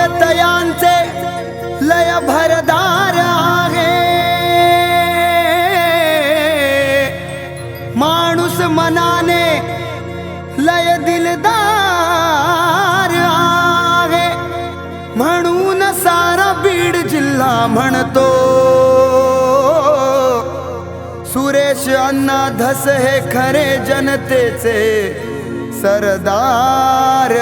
आयतयांचे लय भरदार आहे. माणूस मनाने लय दिलदार आहे. म्हणून सारा बीड जिल्हा म्हणतो सुरेश अण्णा धस हे खरे जनतेचे सरदार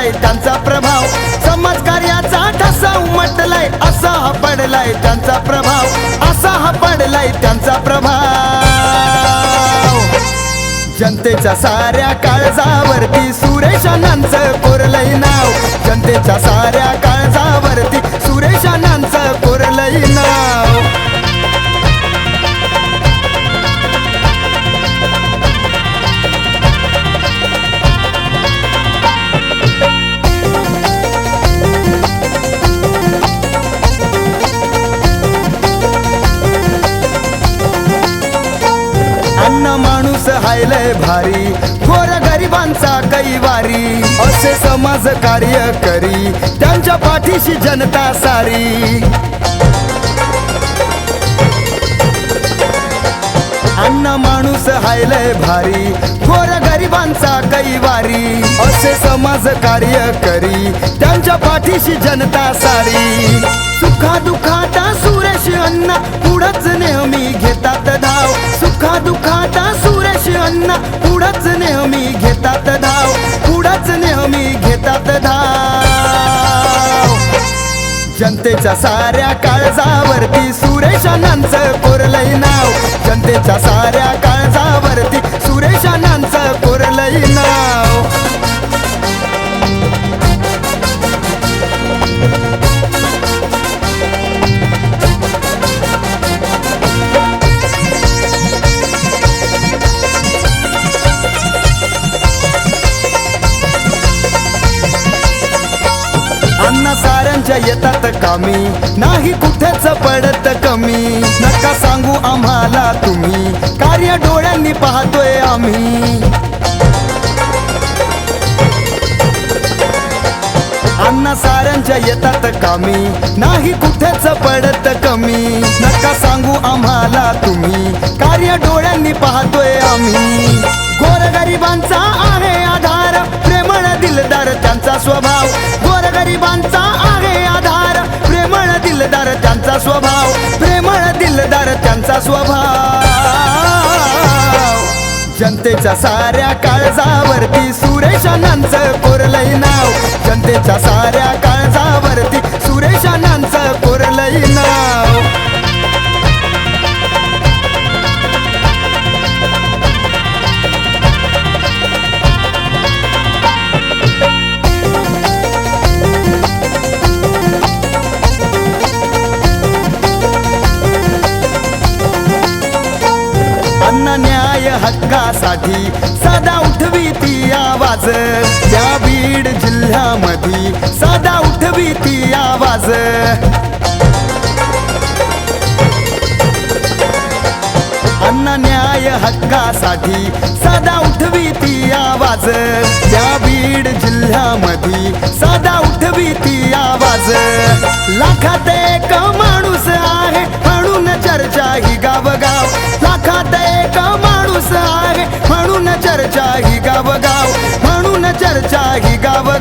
पडलाय त्यांचा प्रभाव. समाजकार्याचा ठसा उमटलाय असा हा पडलाय त्यांचा प्रभाव. असा हा पडलाय त्यांचा प्रभाव. जनतेच्या साऱ्या काळजावरती सुरेशानांचं कोरलय नाव. जनतेच्या साऱ्या काळजावर हायलय भारी. थोर गरिबांचा कैवारी असे समाज कार्य करी. त्यांच्या पाठीशी जनता सारी. अन्न माणूस हायलय भारी. थोर गरिबांचा कैवारी असे समाज कार्य करी. त्यांच्या पाठीशी जनता सारी. सुखा दुखाता सुरेश अन्न पुढच नेहमी घेतात धाव. सुखा दुखाता सुरेश अण्णा पुढच नेहमी घेतात धाव पुढच नेहमी घेतात धाव. जनतेच्या साऱ्या काळजावरती सुरेश सुरेशानांचं कोरलंय नाव. जनतेच्या साऱ्या काळजावरती आमच्या येतात कामी. नाही कुठेच पडत कमी. नका सांगू आम्हाला तुम्ही. कार्य डोळ्यांनी पाहतोय आम्ही. अन्न साऱ्यांच्या येतात कामी. नाही कुठेच पडत कमी. नका सांगू आम्हाला तुम्ही. कार्य डोळ्यांनी पाहतोय आम्ही. गोरगरिबांचा आहे आधार. प्रेमळ दिलदार त्यांचा स्वभाव. गोरगरिबांचा त्यांचा स्वभाव प्रेमळ दिलदार त्यांचा स्वभाव. जनतेच्या साऱ्या काळजावरती सुरेशानांचं कोरलय नाव. जनतेच्या साऱ्या हक्कासाठी सदा उठवी ती आवाज. त्या बीड जिल्ह्यामध्ये सदा उठवी ती आवाज. अन्न न्याय हक्कासाठी सदा उठवी ती आवाज. त्या बीड जिल्ह्यामध्ये सदा उठवी ती आवाज. लाखात एक चर्चा गावगाव.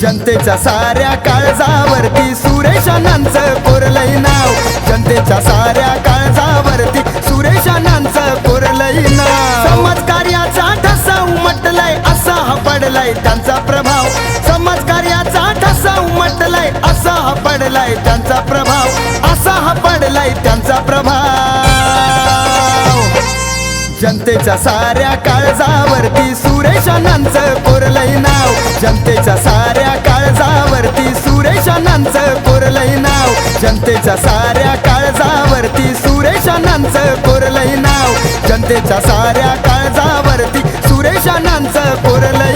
जनतेच्या साऱ्या काळजावरती सुरेशानांचं कोरलंय नाव. जनतेच्या साऱ्या काळजावरती सुरेशानांचं कोरलंय नाव. समाजकार्याचा ठसा उमटलाय असा हा पडलाय त्यांचा प्रभाव. समाजकार्याचा ठसा उमटलाय असा हा पडलाय त्यांचा प्रभाव. असा हा पडलाय त्यांचा प्रभाव. जनतेच्या साऱ्या काळजावरती सुरेशानांचं कोरलंय नाव. जनतेच्या साऱ्या काळजावरती सुरेशानांच सुरेशानांचं नाव. जनतेच्या साऱ्या काळजावरती सुरेशानांचं कोरलई नाव. जनतेच्या साऱ्या काळजावरती सुरेशानांचं कोरलई